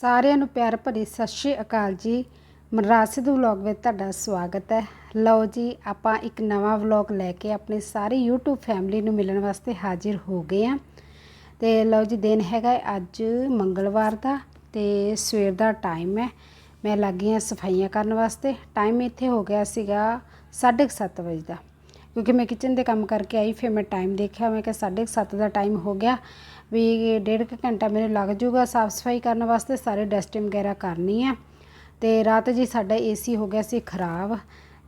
ਸਾਰਿਆਂ ਨੂੰ ਪਿਆਰ ਭਰੀ ਸਤਿ ਸ਼੍ਰੀ ਅਕਾਲ ਜੀ। ਮਨਰਾਜ ਸਿੱਧੂ ਵਲੌਗ ਵਿੱਚ ਤੁਹਾਡਾ ਸਵਾਗਤ ਹੈ। ਲਓ ਜੀ, ਆਪਾਂ ਇੱਕ ਨਵਾਂ ਵਲੌਗ ਲੈ ਕੇ ਆਪਣੀ ਸਾਰੀ YouTube ਫੈਮਿਲੀ ਨੂੰ ਮਿਲਣ ਵਾਸਤੇ ਹਾਜ਼ਰ ਹੋ ਗਏ ਆ ਤੇ ਲਓ ਜੀ, ਦਿਨ ਹੈਗਾ ਅੱਜ ਮੰਗਲਵਾਰ ਦਾ ਤੇ ਸਵੇਰ ਦਾ ਟਾਈਮ ਹੈ। ਮੈਂ ਲੱਗੀ ਹਾਂ ਸਫਾਈਆਂ ਕਰਨ ਵਾਸਤੇ। ਟਾਈਮ ਇੱਥੇ ਹੋ ਗਿਆ ਸੀਗਾ 7:30 ਵਜੇ ਦਾ। ਕਿਉਂਕਿ ਮੈਂ ਕਿਚਨ ਦੇ ਕੰਮ ਕਰਕੇ ਆਈ, ਫਿਰ ਮੈਂ ਟਾਈਮ ਦੇਖਿਆ, ਮੈਂ ਕਿ 7:30 ਦਾ ਟਾਈਮ ਹੋ ਗਿਆ, ਵੀ ਡੇਢ ਕੁ ਘੰਟਾ ਮੈਨੂੰ ਲੱਗ ਜਾਊਗਾ ਸਾਫ਼ ਸਫ਼ਾਈ ਕਰਨ ਵਾਸਤੇ, ਸਾਰੇ ਡਸਟਿੰਗ ਵਗੈਰਾ ਕਰਨੀ ਆ। ਤੇ ਰਾਤ ਜੀ ਸਾਡਾ ਏਸੀ ਹੋ ਗਿਆ ਸੀ ਖਰਾਬ,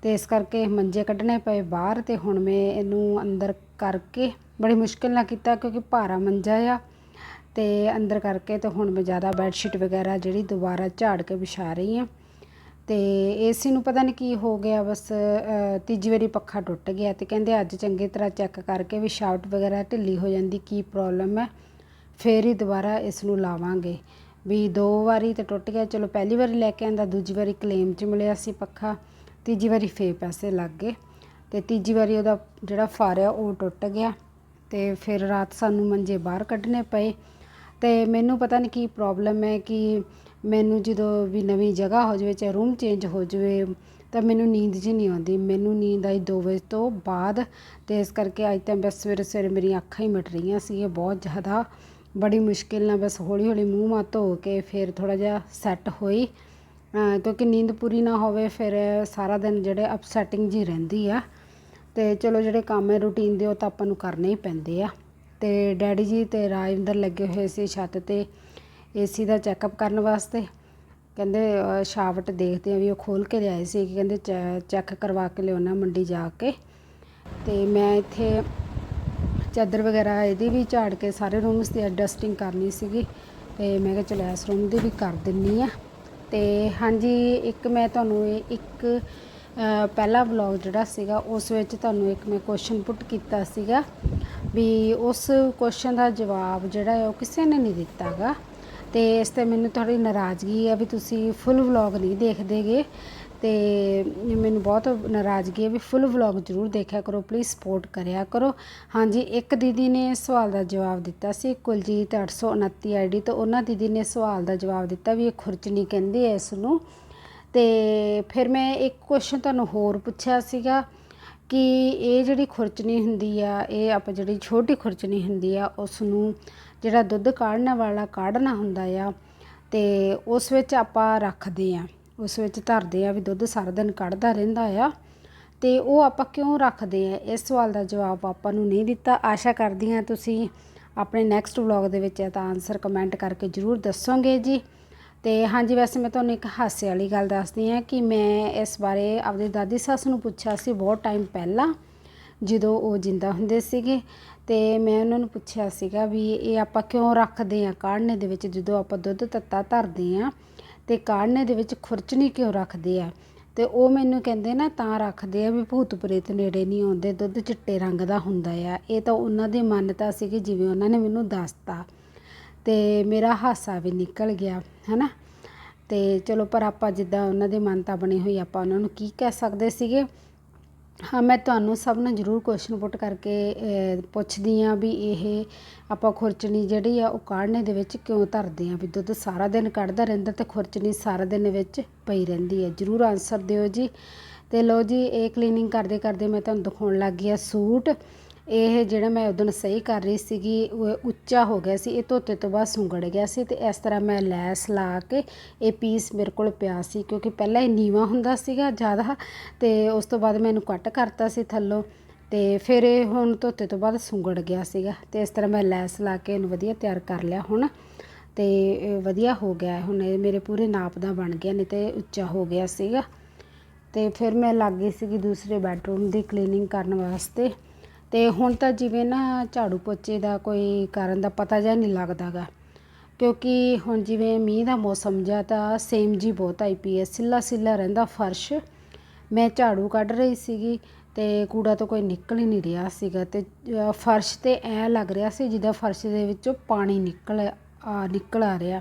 ਤੇ ਇਸ ਕਰਕੇ ਮੰਜੇ ਕੱਢਣੇ ਪਏ ਬਾਹਰ, ਤੇ ਹੁਣ ਮੈਂ ਇਹਨੂੰ ਅੰਦਰ ਕਰਕੇ ਬੜੀ ਮੁਸ਼ਕਿਲ ਨਾਲ ਕੀਤਾ, ਕਿਉਂਕਿ ਭਾਰਾ ਮੰਜਾ ਆ। ਤੇ ਅੰਦਰ ਕਰਕੇ ਤੇ ਹੁਣ ਮੈਂ ਜ਼ਿਆਦਾ ਬੈੱਡ ਸ਼ੀਟ ਵਗੈਰਾ ਜਿਹੜੀ ਦੁਬਾਰਾ ਝਾੜ ਕੇ ਵਿਛਾ ਰਹੀ ਹਾਂ ਤੇ ਏਸੀ ਨੂੰ ਪਤਾ ਨਹੀਂ ਕੀ ਹੋ ਗਿਆ, ਬਸ ਤੀਜੀ ਵਾਰੀ ਪੱਖਾ ਟੁੱਟ ਗਿਆ ਤੇ ਕਹਿੰਦੇ ਅੱਜ ਚੰਗੀ ਤਰ੍ਹਾਂ ਚੈੱਕ ਕਰਕੇ ਵੀ ਸ਼ਾਫਟ ਵਗੈਰਾ ਢਿੱਲੀ ਹੋ ਜਾਂਦੀ, ਕੀ ਪ੍ਰੋਬਲਮ ਹੈ? ਫੇਰ ਹੀ ਦੁਬਾਰਾ ਇਸ ਨੂੰ ਲਾਵਾਂਗੇ। ਵੀ ਦੋ ਵਾਰੀ ਤਾਂ ਟੁੱਟ ਗਿਆ, ਚਲੋ ਪਹਿਲੀ ਵਾਰੀ ਲੈ ਕੇ ਆਂਦਾ, ਦੂਜੀ ਵਾਰੀ ਕਲੇਮ 'ਚ ਮਿਲਿਆ ਸੀ ਪੱਖਾ, ਤੀਜੀ ਵਾਰੀ ਫੇਰ ਪੈਸੇ ਲੱਗ ਗਏ ਤੇ ਤੀਜੀ ਵਾਰੀ ਉਹਦਾ ਜਿਹੜਾ ਫਾਰ ਆ ਉਹ ਟੁੱਟ ਗਿਆ ਤੇ ਫਿਰ ਰਾਤ ਸਾਨੂੰ ਮੰਜੇ ਬਾਹਰ ਕੱਢਣੇ ਪਏ ਤੇ ਮੈਨੂੰ ਪਤਾ ਨਹੀਂ ਕੀ ਪ੍ਰੋਬਲਮ ਹੈ ਕਿ ਮੈਨੂੰ ਜਦੋਂ ਵੀ ਨਵੀਂ ਜਗ੍ਹਾ ਹੋ ਜਾਵੇ, ਚਾਹੇ ਰੂਮ ਚੇਂਜ ਹੋ ਜਾਵੇ, ਤਾਂ ਮੈਨੂੰ ਨੀਂਦ ਜਿਹੀ ਨਹੀਂ ਆਉਂਦੀ। ਮੈਨੂੰ ਨੀਂਦ ਆਈ ਦੋ ਵਜੇ ਤੋਂ ਬਾਅਦ ਅਤੇ ਇਸ ਕਰਕੇ ਅੱਜ ਤਾਂ ਬਸ ਸਵੇਰੇ ਸਵੇਰੇ ਮੇਰੀਆਂ ਅੱਖਾਂ ਹੀ ਮਿਟ ਰਹੀਆਂ ਸੀ। ਬਹੁਤ ਜ਼ਿਆਦਾ ਬੜੀ ਮੁਸ਼ਕਿਲ ਨਾਲ ਬਸ ਹੌਲੀ ਹੌਲੀ ਮੂੰਹ ਮਾ ਧੋ ਕੇ ਫਿਰ ਥੋੜ੍ਹਾ ਜਿਹਾ ਸੈੱਟ ਹੋਈ। ਕਿਉਂਕਿ ਨੀਂਦ ਪੂਰੀ ਨਾ ਹੋਵੇ, ਫਿਰ ਸਾਰਾ ਦਿਨ ਜਿਹੜੇ ਅਪਸੈਟਿੰਗ ਜੀ ਰਹਿੰਦੀ ਆ। ਅਤੇ ਚਲੋ ਜਿਹੜੇ ਕੰਮ ਹੈ ਰੂਟੀਨ ਦੇ, ਉਹ ਤਾਂ ਆਪਾਂ ਨੂੰ ਕਰਨੇ ਹੀ ਪੈਂਦੇ ਆ। ਅਤੇ ਡੈਡੀ ਜੀ ਤੇ ਰਾਜਿੰਦਰ ਲੱਗੇ ਹੋਏ ਸੀ ਛੱਤ ਤੇ। ਏਸੀ ਦਾ ਚੈੱਕਅਪ ਕਰਨ ਵਾਸਤੇ। ਕਹਿੰਦੇ ਛਾਵਟ ਦੇਖਦੇ ਆ ਵੀ ਉਹ ਖੋਲ ਕੇ ਲਿਆਏ ਸੀ ਕਿ ਕਹਿੰਦੇ ਚੈੱਕ ਕਰਵਾ ਕੇ ਲਿਆਉਣਾ ਮੰਡੀ ਜਾ ਕੇ। ਤੇ ਮੈਂ ਇੱਥੇ ਚਾਦਰ ਵਗੈਰਾ ਇਹਦੀ ਵੀ ਝਾੜ ਕੇ ਸਾਰੇ ਰੂਮਸ ਦੀ ਡਸਟਿੰਗ ਕਰਨੀ ਸੀਗੀ। ਤੇ ਮੈਂ ਕਿਹਾ, ਚਲੋ ਇਸ ਰੂਮ ਦੀ ਵੀ ਕਰ ਦਿੰਨੀ ਆ। ਤੇ ਹਾਂਜੀ, ਇੱਕ ਮੈਂ ਤੁਹਾਨੂੰ ਇਹ ਇੱਕ ਪਹਿਲਾ ਵਲੌਗ ਜਿਹੜਾ ਸੀਗਾ, ਉਸ ਵਿੱਚ ਤੁਹਾਨੂੰ ਇੱਕ ਮੈਂ ਕੁਐਸਚਨ ਪੁੱਟ ਕੀਤਾ ਸੀਗਾ ਵੀ ਉਸ ਕੁਐਸਚਨ ਦਾ ਜਵਾਬ ਜਿਹੜਾ ਹੈ ਉਹ ਕਿਸੇ ਨੇ ਨਹੀਂ ਦਿੱਤਾਗਾ। ਤੇ ਇਸ ਤੇ ਮੈਨੂੰ ਥੋੜੀ ਨਾਰਾਜ਼ਗੀ ਹੈ ਵੀ ਤੁਸੀਂ ਫੁੱਲ ਵਲੌਗ ਨਹੀਂ ਦੇਖਦੇਗੇ ਤੇ ਮੈਨੂੰ ਬਹੁਤ ਨਾਰਾਜ਼ਗੀ ਹੈ ਵੀ ਫੁੱਲ ਵਲੌਗ ਜ਼ਰੂਰ ਦੇਖਿਆ ਕਰੋ ਪਲੀਜ਼ ਸਪੋਰਟ ਕਰਿਆ ਕਰੋ। ਹਾਂਜੀ, ਇੱਕ ਦੀਦੀ ਨੇ ਸਵਾਲ ਦਾ ਜਵਾਬ ਦਿੱਤਾ ਸੀ, ਕੁਲਜੀਤ 829 ਆਈਡੀ ਤੋਂ ਉਹਨਾਂ ਦੀਦੀ ਨੇ ਸਵਾਲ ਦਾ ਜਵਾਬ ਦਿੱਤਾ ਵੀ ਇਹ ਖੁਰਚਣੀ ਕਹਿੰਦੇ ਆ ਇਸ ਨੂੰ। ਤੇ ਫਿਰ ਮੈਂ ਇੱਕ ਕੁਐਸਚਨ ਤੁਹਾਨੂੰ ਹੋਰ ਪੁੱਛਿਆ ਸੀਗਾ ਕਿ ਇਹ ਜਿਹੜੀ ਖੁਰਚਣੀ ਹੁੰਦੀ ਆ, ਇਹ ਆਪਾਂ ਜਿਹੜੀ ਛੋਟੀ ਖੁਰਚਣੀ ਹੁੰਦੀ ਆ ਉਸ ਨੂੰ ਜਿਹੜਾ ਦੁੱਧ ਕਾੜਨ ਵਾਲਾ ਕਾੜਨਾ ਹੁੰਦਾ ਆ ਅਤੇ ਉਸ ਵਿੱਚ ਆਪਾਂ ਰੱਖਦੇ ਹਾਂ ਉਸ ਵਿੱਚ ਧਰਦੇ ਆ ਵੀ ਦੁੱਧ ਸਾਰਾ ਦਿਨ ਕੱਢਦਾ ਰਹਿੰਦਾ ਆ ਅਤੇ ਉਹ ਆਪਾਂ ਕਿਉਂ ਰੱਖਦੇ ਆ? ਇਸ ਸਵਾਲ ਦਾ ਜਵਾਬ ਆਪਾਂ ਨੂੰ ਨਹੀਂ ਦਿੱਤਾ। ਆਸ਼ਾ ਕਰਦੀ ਹਾਂ ਤੁਸੀਂ ਆਪਣੇ ਨੈਕਸਟ ਵਲੌਗ ਦੇ ਵਿੱਚ ਤਾਂ ਆਨਸਰ ਕਮੈਂਟ ਕਰਕੇ ਜਰੂਰ ਦੱਸੋਗੇ ਜੀ। ਤੇ ਹਾਂਜੀ, ਵੈਸੇ ਮੈਂ ਤੁਹਾਨੂੰ ਇੱਕ ਹਾਸੇ ਵਾਲੀ ਗੱਲ ਦੱਸਦੀ ਹਾਂ ਕਿ ਮੈਂ ਇਸ ਬਾਰੇ ਆਪਣੀ ਦਾਦੀ ਸੱਸ ਨੂੰ ਪੁੱਛਿਆ ਸੀ ਬਹੁਤ ਟਾਈਮ ਪਹਿਲਾਂ। ਜਦੋਂ ਉਹ ਜਿੰਦਾ ਹੁੰਦੇ ਸੀਗੇ ਤੇ ਮੈਂ ਉਹਨਾਂ ਨੂੰ ਪੁੱਛਿਆ ਸੀਗਾ ਵੀ ਇਹ ਆਪਾਂ ਕਿਉਂ ਰੱਖਦੇ ਆ? ਕਾੜਨੇ ਦੇ ਵਿੱਚ ਜਦੋਂ ਆਪਾਂ ਦੁੱਧ ਤੱਤਾ ਧਰਦੇ ਆ ਤੇ ਕਾੜਨੇ ਦੇ ਵਿੱਚ ਖੁਰਚਣੀ ਕਿਉਂ ਰੱਖਦੇ ਆ? ਤੇ ਉਹ ਮੈਨੂੰ ਕਹਿੰਦੇ ਨਾ ਤਾਂ ਰੱਖਦੇ ਆ ਵੀ ਭੂਤ ਪ੍ਰੇਤ ਨੇੜੇ ਨਹੀਂ ਆਉਂਦੇ, ਦੁੱਧ ਚਿੱਟੇ ਰੰਗ ਦਾ ਹੁੰਦਾ ਆ। ਇਹ ਤਾਂ ਉਹਨਾਂ ਦੀ ਮਾਨਤਾ ਸੀ ਕਿ ਜਿਵੇਂ ਉਹਨਾਂ ਨੇ ਮੈਨੂੰ ਦੱਸਤਾ। ਤੇ ਮੇਰਾ ਹਾਸਾ ਵੀ ਨਿਕਲ ਗਿਆ, ਹੈਨਾ? ਤੇ ਚਲੋ ਪਰ ਆਪਾਂ ਜਿੱਦਾਂ ਉਹਨਾਂ ਦੀ ਮਾਨਤਾ ਬਣੀ ਹੋਈ ਆਪਾਂ ਉਹਨਾਂ ਨੂੰ ਕੀ ਕਹਿ ਸਕਦੇ ਸੀਗੇ? ਹਾਂ, ਮੈਂ ਤੁਹਾਨੂੰ ਸਭ ਨੂੰ ਜ਼ਰੂਰ ਕੁਸ਼ਚਨ ਪੁੱਟ ਕਰਕੇ ਪੁੱਛਦੀ ਹਾਂ ਵੀ ਇਹ ਆਪਾਂ ਖੁਰਚਣੀ ਜਿਹੜੀ ਆ ਉਹ ਕਾੜਨੇ ਦੇ ਵਿੱਚ ਕਿਉਂ ਧਰਦੇ ਹਾਂ ਵੀ ਦੁੱਧ ਸਾਰਾ ਦਿਨ ਕੱਢਦਾ ਰਹਿੰਦਾ ਅਤੇ ਖੁਰਚਣੀ ਸਾਰਾ ਦਿਨ ਵਿੱਚ ਪਈ ਰਹਿੰਦੀ ਹੈ ਜ਼ਰੂਰ ਆਨਸਰ ਦਿਓ ਜੀ। ਅਤੇ ਲਓ ਜੀ, ਇਹ ਕਲੀਨਿੰਗ ਕਰਦੇ ਕਰਦੇ ਮੈਂ ਤੁਹਾਨੂੰ ਦਿਖਾਉਣ ਲੱਗ ਗਈ ਗਿਆ ਸੂਟ। ਇਹ ਜਿਹੜਾ ਮੈਂ ਉਦੋਂ ਸਹੀ ਕਰ ਰਹੀ ਸੀਗੀ, ਉਹ ਉੱਚਾ ਹੋ ਗਿਆ ਸੀ, ਇਹ ਧੋਤੇ ਤੋਂ ਬਾਅਦ ਸੁੰਗੜ ਗਿਆ ਸੀ ਤੇ ਇਸ ਤਰ੍ਹਾਂ ਮੈਂ ਲੈਸ ਲਾ ਕੇ ਇਹ ਪੀਸ ਮੇਰੇ ਕੋਲ ਪਿਆ ਸੀ, ਕਿਉਂਕਿ ਪਹਿਲਾਂ ਇਹ ਨੀਵਾ ਹੁੰਦਾ ਸੀਗਾ ਜ਼ਿਆਦਾ ਤੇ ਉਸ ਤੋਂ ਬਾਅਦ ਮੈਂ ਇਹਨੂੰ ਕੱਟ ਕਰਤਾ ਸੀ ਥੱਲੋਂ ਤੇ ਫਿਰ ਇਹ ਹੁਣ ਧੋਤੇ ਤੋਂ ਬਾਅਦ ਸੁੰਗੜ ਗਿਆ ਸੀਗਾ ਤੇ ਇਸ ਤਰ੍ਹਾਂ ਮੈਂ ਲੈਸ ਲਾ ਕੇ ਇਹਨੂੰ ਵਧੀਆ ਤਿਆਰ ਕਰ ਲਿਆ ਹੁਣ ਤੇ ਵਧੀਆ ਹੋ ਗਿਆ ਹੁਣ, ਇਹ ਮੇਰੇ ਪੂਰੇ ਨਾਪ ਦਾ ਬਣ ਗਿਆ, ਨਹੀਂ ਤੇ ਉੱਚਾ ਹੋ ਗਿਆ ਸੀਗਾ ਤੇ ਫਿਰ ਮੈਂ ਲੱਗ ਗਈ ਸੀਗੀ ਦੂਸਰੇ ਬੈਡਰੂਮ ਦੀ ਕਲੀਨਿੰਗ ਕਰਨ ਵਾਸਤੇ। ਤੇ ਹੁਣ ਤਾਂ ਜਿਵੇਂ ਨਾ ਝਾੜੂ ਪੋਚੇ ਦਾ ਕੋਈ ਕਾਰਨ ਦਾ ਪਤਾ ਜਿਹਾ ਨਹੀਂ ਲੱਗਦਾਗਾ। ਕਿਉਂਕਿ ਹੁਣ ਜਿਵੇਂ ਮੀਂਹ ਦਾ ਮੌਸਮ ਜਾਂ ਤਾਂ ਸੇਮ ਜੀ ਬਹੁਤ ਆਈ ਪੀ ਹੈ। ਸਿੱਲਾ ਸਿੱਲਾ ਰਹਿੰਦਾ ਫਰਸ਼। ਮੈਂ ਝਾੜੂ ਕੱਢ ਰਹੀ ਸੀਗੀ ਤੇ ਕੂੜਾ ਤਾਂ ਕੋਈ ਨਿਕਲ ਹੀ ਨਹੀਂ ਰਿਹਾ ਸੀਗਾ ਤੇ ਫਰਸ਼ ਤੇ ਐ ਲੱਗ ਰਿਹਾ ਸੀ ਜਿੱਦਾਂ ਫਰਸ਼ ਦੇ ਵਿੱਚੋਂ ਪਾਣੀ ਨਿਕਲ ਆ ਨਿਕਲ ਆ ਰਿਹਾ।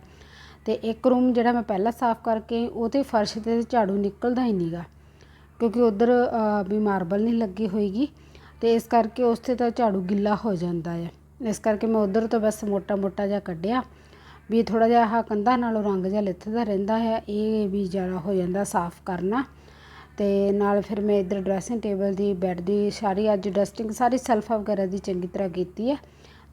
ਤੇ ਇੱਕ ਰੂਮ ਜਿਹੜਾ ਮੈਂ ਪਹਿਲਾਂ ਸਾਫ਼ ਕਰਕੇ ਉਹਦੇ ਫਰਸ਼ ਤੇ ਝਾੜੂ ਨਿਕਲਦਾ ਹੀ ਨਹੀਂਗਾ ਕਿਉਂਕਿ ਉਧਰ ਵੀ ਮਾਰਬਲ ਨਹੀਂ ਲੱਗੀ ਹੋਏਗੀ ਤੇ ਇਸ ਕਰਕੇ ਉਸ 'ਤੇ ਤਾਂ ਝਾੜੂ ਗਿੱਲਾ ਹੋ ਜਾਂਦਾ ਹੈ। ਇਸ ਕਰਕੇ ਮੈਂ ਉਧਰ ਤੋਂ ਬਸ ਮੋਟਾ ਮੋਟਾ ਜਿਹਾ ਕੱਢਿਆ। ਵੀ ਥੋੜਾ ਜਿਹਾ ਆਹ ਕੰਧਾਂ ਨਾਲੋਂ ਰੰਗ ਜਿਹਾ ਲਿੱਥਦਾ ਰਹਿੰਦਾ ਹੈ। ਇਹ ਵੀ ਜ਼ਿਆਦਾ ਹੋ ਜਾਂਦਾ ਸਾਫ਼ ਕਰਨਾ। ਤੇ ਨਾਲ ਫਿਰ ਮੈਂ ਇੱਧਰ ਡਰੈਸਿੰਗ ਟੇਬਲ ਦੀ ਬੈੱਡ ਦੀ ਸਾਰੀ ਅੱਜ ਡਸਟਿੰਗ ਸਾਰੀ ਸੈਲਫਾਂ ਵਗੈਰਾ ਦੀ ਚੰਗੀ ਤਰ੍ਹਾਂ ਕੀਤੀ ਹੈ।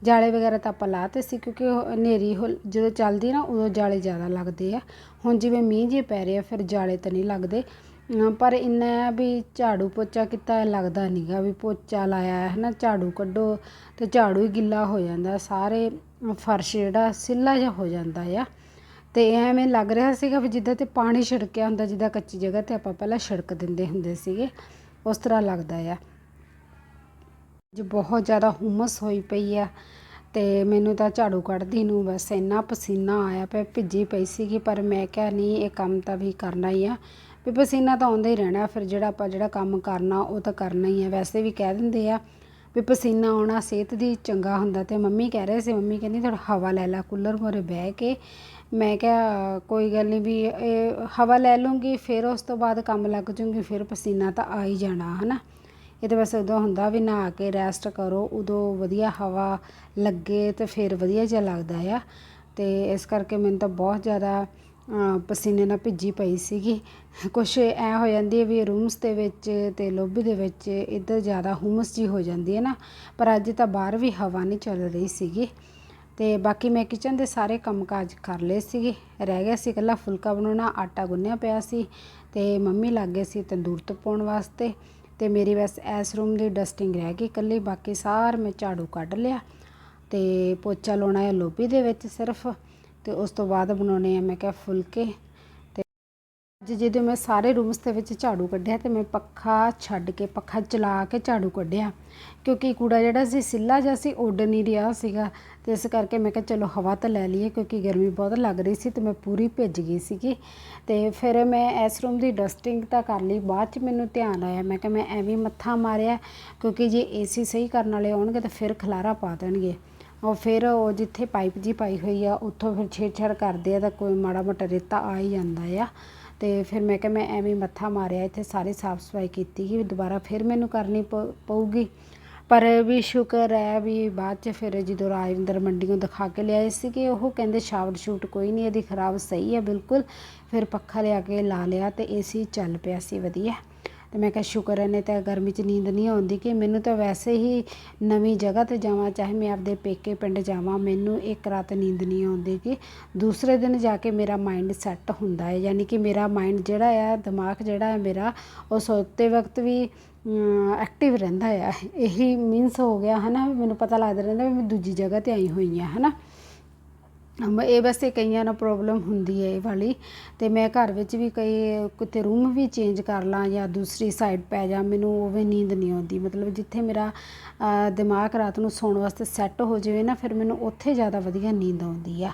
ਜਾਲੇ ਵਗੈਰਾ ਤਾਂ ਆਪਾਂ ਲਾਤੇ ਸੀ ਕਿਉਂਕਿ ਹਨੇਰੀ ਹੁ- ਜਦੋਂ ਚੱਲਦੀ ਨਾ ਉਦੋਂ ਜਾਲੇ ਜ਼ਿਆਦਾ ਲੱਗਦੇ ਆ। ਹੁਣ ਜਿਵੇਂ ਮੀਂਹ ਜੇ ਪੈ ਰਿਹਾ ਫਿਰ ਜਾਲੇ ਤਾਂ ਨਹੀਂ ਲੱਗਦੇ। ਪਰ ਇੰਨਾ ਹੈ ਵੀ ਝਾੜੂ ਪੋਚਾ ਕੀਤਾ ਲੱਗਦਾ ਨਹੀਂਗਾ ਵੀ ਪੋਚਾ ਲਾਇਆ ਹੈ ਨਾ, ਝਾੜੂ ਕੱਢੋ ਅਤੇ ਝਾੜੂ ਹੀ ਗਿੱਲਾ ਹੋ ਜਾਂਦਾ, ਸਾਰੇ ਫਰਸ਼ ਜਿਹੜਾ ਸਿੱਲਾ ਜਿਹਾ ਹੋ ਜਾਂਦਾ ਆ। ਅਤੇ ਐਵੇਂ ਲੱਗ ਰਿਹਾ ਸੀਗਾ ਵੀ ਜਿੱਦਾਂ ਤੇ ਪਾਣੀ ਛਿੜਕਿਆ ਹੁੰਦਾ, ਜਿੱਦਾਂ ਕੱਚੀ ਜਗ੍ਹਾ ਤੇ ਆਪਾਂ ਪਹਿਲਾਂ ਛਿੜਕ ਦਿੰਦੇ ਹੁੰਦੇ ਸੀਗੇ, ਉਸ ਤਰ੍ਹਾਂ ਲੱਗਦਾ ਆ। ਜੋ ਬਹੁਤ ਜ਼ਿਆਦਾ ਹੁਮਸ ਹੋਈ ਪਈ ਆ ਤੇ ਮੈਨੂੰ ਤਾਂ ਝਾੜੂ ਕੱਢਦੀ ਨੂੰ ਬਸ ਇੰਨਾ ਪਸੀਨਾ ਆਇਆ ਪਿਆ, ਭਿੱਜੀ ਪਈ ਸੀਗੀ, ਪਰ ਮੈਂ ਕਿਹਾ, ਨਹੀਂ, ਇਹ ਕੰਮ ਤਾਂ ਵੀ ਕਰਨਾ ਹੀ ਆ। ਵੀ ਪਸੀਨਾ ਤਾਂ ਆਉਂਦਾ ਹੀ ਰਹਿਣਾ, ਫਿਰ ਜਿਹੜਾ ਆਪਾਂ ਜਿਹੜਾ ਕੰਮ ਕਰਨਾ, ਉਹ ਤਾਂ ਕਰਨਾ ਹੀ ਹੈ। ਵੈਸੇ ਵੀ ਕਹਿ ਦਿੰਦੇ ਆ ਵੀ ਪਸੀਨਾ ਆਉਣਾ ਸਿਹਤ ਦੀ ਚੰਗਾ ਹੁੰਦਾ ਤੇ ਮੰਮੀ ਕਹਿ ਰਹੇ ਸੀ, ਮੰਮੀ ਕਹਿੰਦੀ ਥੋੜਾ ਹਵਾ ਲੈ ਲੈ, ਕੂਲਰ ਮੋਰੇ ਬਹਿ ਕੇ। ਮੈਂ ਕਿਹਾ, ਕੋਈ ਗੱਲ ਨਹੀਂ ਵੀ ਇਹ ਹਵਾ ਲੈ ਲੂੰਗੀ, ਫਿਰ ਉਸ ਤੋਂ ਬਾਅਦ ਕੰਮ ਲੱਗ ਜੂੰਗੀ, ਫਿਰ ਪਸੀਨਾ ਤਾਂ ਆ ਹੀ ਜਾਣਾ, ਹਨਾ? ਇਹ ਤਾਂ ਬਸ ਉਦੋਂ ਹੁੰਦਾ ਵੀ ਨਹਾ ਕੇ ਰੈਸਟ ਕਰੋ, ਉਦੋਂ ਵਧੀਆ ਹਵਾ ਲੱਗੇ ਤੇ ਫਿਰ ਵਧੀਆ ਜਿਹਾ ਲੱਗਦਾ ਆ। ਤੇ ਇਸ ਕਰਕੇ ਮੈਨੂੰ ਤਾਂ ਬਹੁਤ ਜ਼ਿਆਦਾ ਪਸੀਨੇ ਨਾਲ ਭਿੱਜੀ ਪਈ ਸੀਗੀ। ਕੁਛ ਐਂ ਹੋ ਜਾਂਦੀ ਹੈ ਵੀ ਰੂਮਸ ਦੇ ਵਿੱਚ ਅਤੇ ਲੋਬੀ ਦੇ ਵਿੱਚ ਇੱਧਰ ਜ਼ਿਆਦਾ ਹੁਮਸ ਜਿਹੀ ਹੋ ਜਾਂਦੀ ਹੈ ਨਾ, ਪਰ ਅੱਜ ਤਾਂ ਬਾਹਰ ਵੀ ਹਵਾ ਨਹੀਂ ਚੱਲ ਰਹੀ ਸੀਗੀ। ਅਤੇ ਬਾਕੀ ਮੈਂ ਕਿਚਨ ਦੇ ਸਾਰੇ ਕੰਮਕਾਜ ਕਰ ਲਏ ਸੀਗੇ। ਰਹਿ ਗਿਆ ਸੀ ਇਕੱਲਾ, ਫੁਲਕਾ ਬਣਾਉਣਾ, ਆਟਾ ਗੁੰਨਿਆ ਪਿਆ ਸੀ ਅਤੇ ਮੰਮੀ ਲੱਗ ਗਏ ਸੀ ਤੰਦੂਰ ਤੋਂ ਪਾਉਣ ਵਾਸਤੇ। ਅਤੇ ਮੇਰੀ ਬਸ ਇਸ ਰੂਮ ਦੀ ਡਸਟਿੰਗ ਰਹਿ ਗਈ ਇਕੱਲੀ, ਬਾਕੀ ਸਾਰ ਮੈਂ ਝਾੜੂ ਕੱਢ ਲਿਆ। ਅਤੇ ਪੋਚਾ ਲਾਉਣਾ ਹੈ ਲੋਬੀ ਦੇ ਵਿੱਚ ਸਿਰਫ। ਤੇ ਉਸ ਤੋਂ ਬਾਅਦ ਬਣਾਉਣੇ ਆ, ਮੈਂ ਕਿਹਾ ਫੁਲਕੇ ਤੇ ਅੱਜ ਜਦੋਂ ਮੈਂ ਸਾਰੇ ਰੂਮਸ ਦੇ ਵਿੱਚ ਝਾੜੂ ਕੱਢਿਆ ਤੇ ਮੈਂ ਪੱਖਾ ਛੱਡ ਕੇ, ਪੱਖਾ ਚਲਾ ਕੇ ਝਾੜੂ ਕੱਢਿਆ। ਕਿਉਂਕਿ ਕੂੜਾ ਜਿਹੜਾ ਸੀ, ਸਿੱਲਾ ਜਿਹਾ ਸੀ ਉੱਡ ਨਹੀਂ ਰਿਹਾ ਸੀਗਾ। ਤੇ ਇਸ ਕਰਕੇ ਮੈਂ ਕਿਹਾ ਚਲੋ ਹਵਾ ਤਾਂ ਲੈ ਲਈਏ, ਕਿਉਂਕਿ ਗਰਮੀ ਬਹੁਤ ਲੱਗ ਰਹੀ ਸੀ ਤੇ ਮੈਂ ਪੂਰੀ ਭਿੱਜ ਗਈ ਸੀਗੀ। ਤੇ ਫਿਰ ਮੈਂ ਇਸ ਰੂਮ ਦੀ ਡਸਟਿੰਗ ਤਾਂ ਕਰ ਲਈ, ਬਾਅਦ ਚ ਮੈਨੂੰ ਧਿਆਨ ਆਇਆ, ਮੈਂ ਕਿਹਾ ਮੈਂ ਐਵੇਂ ਮੱਥਾ ਮਾਰਿਆ, ਕਿਉਂਕਿ ਜੇ ਏਸੀ ਸਹੀ ਕਰਨ ਵਾਲੇ ਆਉਣਗੇ ਤਾਂ ਫਿਰ ਖਲਾਰਾ ਪਾ ਦੇਣਗੇ। ਉਹ ਫਿਰ ਉਹ ਜਿੱਥੇ ਪਾਈਪ ਜਿਹੀ ਪਾਈ ਹੋਈ ਆ, ਉੱਥੋਂ ਫਿਰ ਛੇੜਛਾੜ ਕਰਦੇ ਆ ਤਾਂ ਕੋਈ ਮਾੜਾ ਮੋਟਾ ਰੇਤਾ ਆ ਹੀ ਜਾਂਦਾ ਆ। ਅਤੇ ਫਿਰ ਮੈਂ ਕਿਹਾ ਮੈਂ ਐਵੇਂ ਮੱਥਾ ਮਾਰਿਆ, ਇੱਥੇ ਸਾਰੀ ਸਾਫ਼ ਸਫ਼ਾਈ ਕੀਤੀ ਕਿ ਦੁਬਾਰਾ ਫਿਰ ਮੈਨੂੰ ਕਰਨੀ ਪ, ਪਊਗੀ। ਪਰ ਵੀ ਸ਼ੁਕਰ ਹੈ ਵੀ ਬਾਅਦ ਚ ਫਿਰ ਜਦੋਂ ਰਾਜਿੰਦਰ ਮੰਡੀੋਂ ਦਿਖਾ ਕੇ ਲਿਆਏ ਸੀਗੇ, ਉਹ ਕਹਿੰਦੇ ਸ਼ਾਵਰ ਸ਼ੂਟ ਕੋਈ ਨਹੀਂ, ਇਹਦੀ ਖਰਾਬ ਸਹੀ ਹੈ ਬਿਲਕੁਲ। ਫਿਰ ਪੱਖਾ ਲਿਆ ਕੇ ਲਾ ਲਿਆ ਤੇ ਏਸੀ ਚੱਲ ਪਿਆ ਸੀ, ਵਧੀਆ। ਤੇ ਮੈਂ ਕਿਹਾ ਸ਼ੁਕਰ ਹੈ, ਨਹੀਂ ਤਾਂ ਗਰਮੀ 'ਚ ਨੀਂਦ ਨਹੀਂ ਆਉਂਦੀ ਕਿ ਮੈਨੂੰ ਤਾਂ ਵੈਸੇ ਹੀ ਨਵੀਂ ਜਗ੍ਹਾ ਤੇ ਜਾਵਾਂ, ਚਾਹੇ ਮੈਂ ਆਪਦੇ ਪੇਕੇ ਪਿੰਡ ਜਾਵਾਂ, ਮੈਨੂੰ ਇੱਕ ਰਾਤ ਨੀਂਦ ਨਹੀਂ ਆਉਂਦੀ ਕਿ ਦੂਸਰੇ ਦਿਨ ਜਾ ਕੇ ਮੇਰਾ ਮਾਈਂਡ ਸੈੱਟ ਹੁੰਦਾ ਹੈ, ਯਾਨੀ ਕਿ ਮੇਰਾ ਮਾਈਂਡ ਜਿਹੜਾ ਆ, ਦਿਮਾਗ ਜਿਹੜਾ ਹੈ ਮੇਰਾ, ਉਹ ਸੌਤੇ ਵਕਤ ਵੀ ਐਕਟਿਵ ਰਹਿੰਦਾ ਆ। ਇਹੀ ਮੀਨਸ ਹੋ ਗਿਆ, ਹਨਾ? ਵੀ ਮੈਨੂੰ ਪਤਾ ਲੱਗਦਾ ਰਹਿੰਦਾ ਵੀ ਮੈਂ ਦੂਜੀ ਜਗ੍ਹਾ ਤੇ ਆਈ ਹੋਈ ਹਾਂ, ਹਨਾ? ਅਮ ਇਹ ਵੈਸੇ ਕਈਆਂ ਨਾਲ ਪ੍ਰੋਬਲਮ ਹੁੰਦੀ ਹੈ ਇਹ ਵਾਲੀ ਤੇ ਮੈਂ ਘਰ ਵਿੱਚ ਵੀ ਕਈ ਕਿਤੇ ਰੂਮ ਵੀ ਚੇਂਜ ਕਰ ਲਾਂ ਜਾਂ ਦੂਸਰੀ ਸਾਈਡ ਪੈ ਜਾ, ਮੈਨੂੰ ਉਵੇਂ ਨੀਂਦ ਨਹੀਂ ਆਉਂਦੀ। ਮਤਲਬ ਜਿੱਥੇ ਮੇਰਾ ਦਿਮਾਗ ਰਾਤ ਨੂੰ ਸੌਣ ਵਾਸਤੇ ਸੈੱਟ ਹੋ ਜਾਵੇ ਨਾ, ਫਿਰ ਮੈਨੂੰ ਉੱਥੇ ਜ਼ਿਆਦਾ ਵਧੀਆ ਨੀਂਦ ਆਉਂਦੀ ਆ।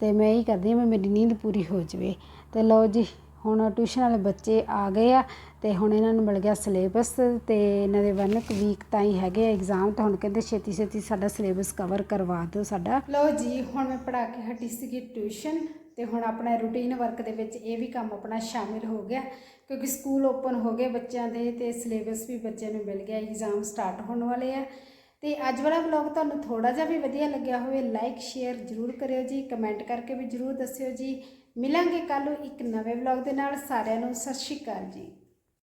ਤੇ ਮੈਂ ਇਹੀ ਕਰਦੀ ਹਾਂ ਵੀ ਮੇਰੀ ਨੀਂਦ ਪੂਰੀ ਹੋ ਜਾਵੇ। ਤੇ ਲਓ ਜੀ ਹੁਣ ਟਿਊਸ਼ਨ ਵਾਲੇ ਬੱਚੇ ਆ ਗਏ ਆ ਤੇ ਹੁਣ ਇਹਨਾਂ ਨੂੰ ਮਿਲ ਗਿਆ ਸਿਲੇਬਸ ਤੇ ਇਹਨਾਂ ਦੇ ਵਨ ਵੀਕ ਤਾਂ ਹੀ ਹੈਗੇ ਐਗਜ਼ਾਮ ਤਾਂ ਹੁਣ ਕਹਿੰਦੇ ਛੇਤੀ ਛੇਤੀ ਸਾਡਾ ਸਿਲੇਬਸ ਕਵਰ ਕਰਵਾ ਦਿਓ ਸਾਡਾ। ਲਓ ਜੀ, ਹੁਣ ਮੈਂ ਪੜਾ ਕੇ ਹਟੀ ਸੀਗੀ ਟਿਊਸ਼ਨ ਤੇ ਹੁਣ ਆਪਣਾ ਰੂਟੀਨ ਵਰਕ ਦੇ ਵਿੱਚ ਇਹ ਵੀ ਕੰਮ ਆਪਣਾ ਸ਼ਾਮਿਲ ਹੋ ਗਿਆ ਕਿਉਂਕਿ ਸਕੂਲ ਓਪਨ ਹੋ ਗਏ ਬੱਚਿਆਂ ਦੇ ਤੇ ਸਿਲੇਬਸ ਵੀ ਬੱਚਿਆਂ ਨੂੰ ਮਿਲ ਗਿਆ ਐਗਜ਼ਾਮ ਸਟਾਰਟ ਹੋਣ ਵਾਲੇ ਆ। ਤੇ ਅੱਜ ਵਾਲਾ ਵਲੌਗ ਤੁਹਾਨੂੰ ਥੋੜਾ ਜਿਹਾ ਵੀ ਵਧੀਆ ਲੱਗਿਆ ਹੋਵੇ ਲਾਈਕ ਸ਼ੇਅਰ ਜ਼ਰੂਰ ਕਰਿਓ ਜੀ ਕਮੈਂਟ ਕਰਕੇ ਵੀ ਜ਼ਰੂਰ ਦੱਸਿਓ ਜੀ। ਮਿਲਾਂਗੇ ਕੱਲ ਨੂੰ ਇੱਕ ਨਵੇਂ ਵਲੌਗ ਦੇ ਨਾਲ। ਸਾਰਿਆਂ ਨੂੰ ਸਤਿ ਸ਼੍ਰੀ ਅਕਾਲ ਜੀ।